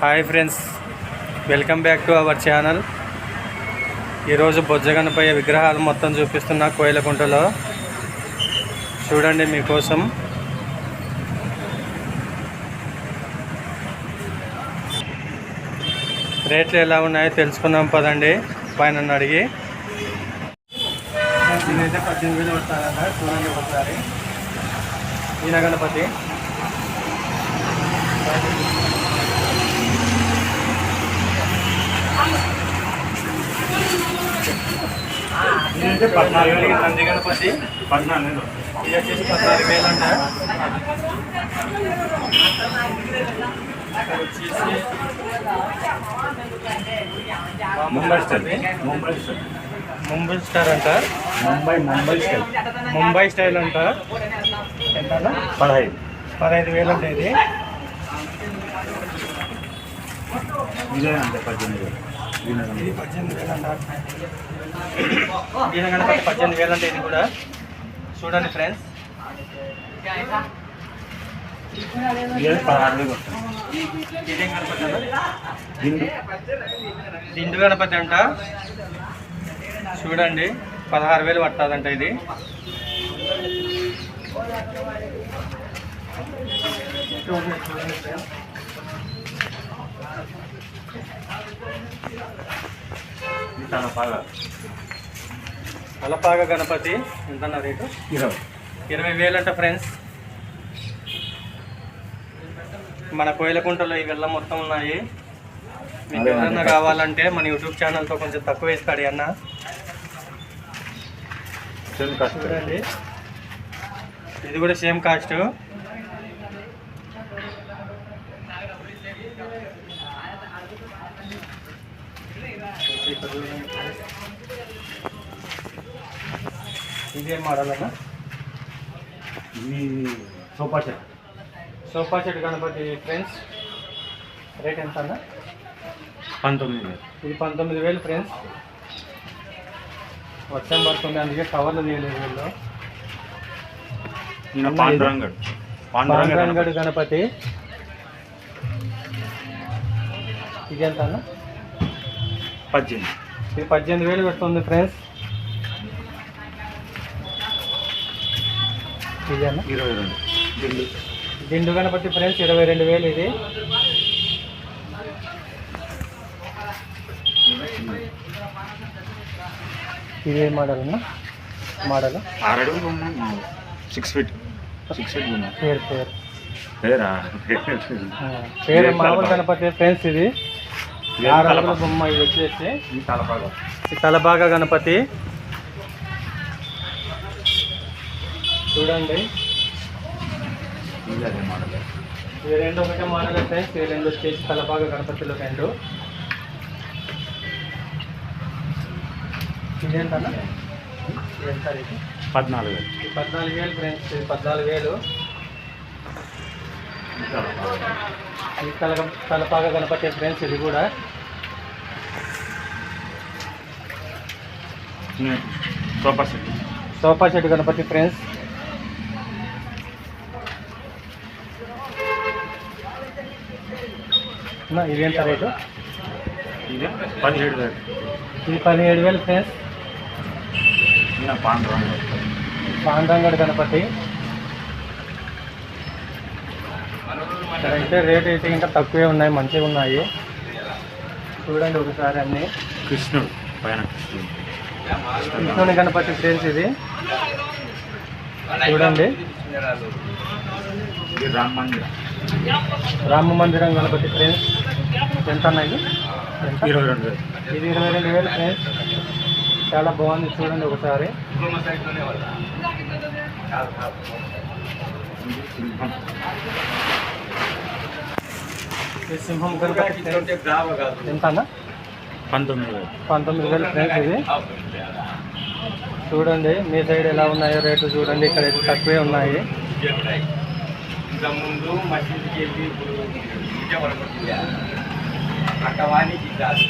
Hi friends welcome back to our channel. ఈరోజు బొజ్జగనపయ్య విగ్రహాలు మొత్తం చూపిస్తున్నా కోయిలకుంటలో. చూడండి మీకోసం. రేట్లు ఎలా ఉన్నాయో తెలుసుకుందాం పదండి పైన అడిగి. దీనైతే పద్దెనిమిది వేలు వస్తారంట చూడండి ఒకసారి. ఈయన గణపతి ఇదైతే పద్నాలుగు వేలు నంది గణపతి. పద్నాలుగు ఇది వచ్చేసి పద్నాలుగు వేలు అంట. Mumbai style. Mumbai style. Mumbai star అంట. ముంబై ముంబై స్టైల్. ముంబై స్టైల్ అంట. ఎంత? పదహైదు. పదహైదు వేలు అంటే ఇది. ఇదే అంతే పద్దెనిమిది వేలు. దీని పద్దెనిమిది వేలు అంటే ఇది కూడా చూడండి ఫ్రెండ్స్. ఇదేం గణపతి దిండు గణపతి అంట చూడండి పదహారు వేలు పడుతుందంట ఇది చూడండి అలపాగ గణపతి ఎంత రేటు? ఇరవై. ఇరవై వేలు అంట ఫ్రెండ్స్. మన కోయిలకుంటలో ఈ వెళ్ళ మొత్తం ఉన్నాయి. మీకు ఎవరన్నా. కావాలంటే మన యూట్యూబ్ ఛానల్తో కొంచెం తక్కువ వేస్తాడు అన్న. చూడండి. ఇది కూడా సేమ్ కాస్ట్. ఇదే మోడల్ అన్న ఇది sofa set. Sofa set Ganapati friends. Rate ఎంత అన్న? పంతొమ్మిది వేలు. ఇది పంతొమ్మిది వేలు ఫ్రెండ్స్. వర్షం పడుతుంది అందుకే కవర్లు తీయలేదు వీళ్ళు. పాండురంగడు. గణపతి. ఇది ఎంత అన్న? పద్దెనిమిది. ఇది పద్దెనిమిది వేలు పెడుతుంది ఫ్రెండ్స్. ఇరవై రెండు. దిండు. దిండు గణపతి ఫ్రెండ్స్ ఇరవై రెండు వేలు ఇది. ఇది ఏ మోడల్ అన్న మోడల్ ఆరు అడుగులు ఉన్నాయి సిక్స్ ఫీట్ సిక్స్ ఫీట్ పేరు పేరు. పేరా? పేరు మామూలు గణపతి ఫ్రెండ్స్ ఇది. ఇది ఆరు తలపా- అడుగుల బొమ్మ ఇది వచ్చేసి తలబాగా గణపతి. చూడండి. ఇవి రెండు ఒకటే మోడల్ ఫ్రెండ్స్ ఇవి రెండు వచ్చేసి తలబాగా గణపతిలో రెండు. ఇదేంటన్నా? పద్నాలుగు వేలు. ఈ పద్నాలుగు వేలు ఫ్రెండ్స్ పద్నాలుగు వేలు. ఇది తల తలపాగా గణపతి ఫ్రెండ్స్ ఇది కూడా. Sofa set. Sofa set Ganapati friends. ఇది ఎంత రేటు? ఇది పదిహేడు వేలు. ఇది పదిహేడు వేలు ఫ్రెండ్స్. పాండురంగడ్. పాండంగడ్ గణపతి. ఇక్కడైతే రేట్ అయితే ఇంకా తక్కువే ఉన్నాయి మంచిగా ఉన్నాయి. చూడండి ఒకసారి అన్ని. కృష్ణుడు పైన కృష్ణుడు. కృష్ణుని గణపతి ఫ్రెండ్స్ ఇది. చూడండి. రామ మందిరం. రామ మందిరం గణపతి ఫ్రెండ్స్ ఎంత ఎంత? ఇరవై రెండు వేలు. ఇది ఇరవై రెండు వేలు ఫ్రెండ్స్ చాలా బాగుంది చూడండి ఒకసారి. సింహం గణపతి. ఎంత అన్న పంతొమ్మిది వేలు. పంతొమ్మిది వేలు ఫ్రెండ్స్ ఇది. చూడండి మీ సైడ్ ఎలా ఉన్నాయో రేటు చూడండి ఇక్కడ తక్కువే ఉన్నాయి. ఇంకా ముందు మసీదుకి వెళ్ళి ఇప్పుడు అక్కడ కాదు.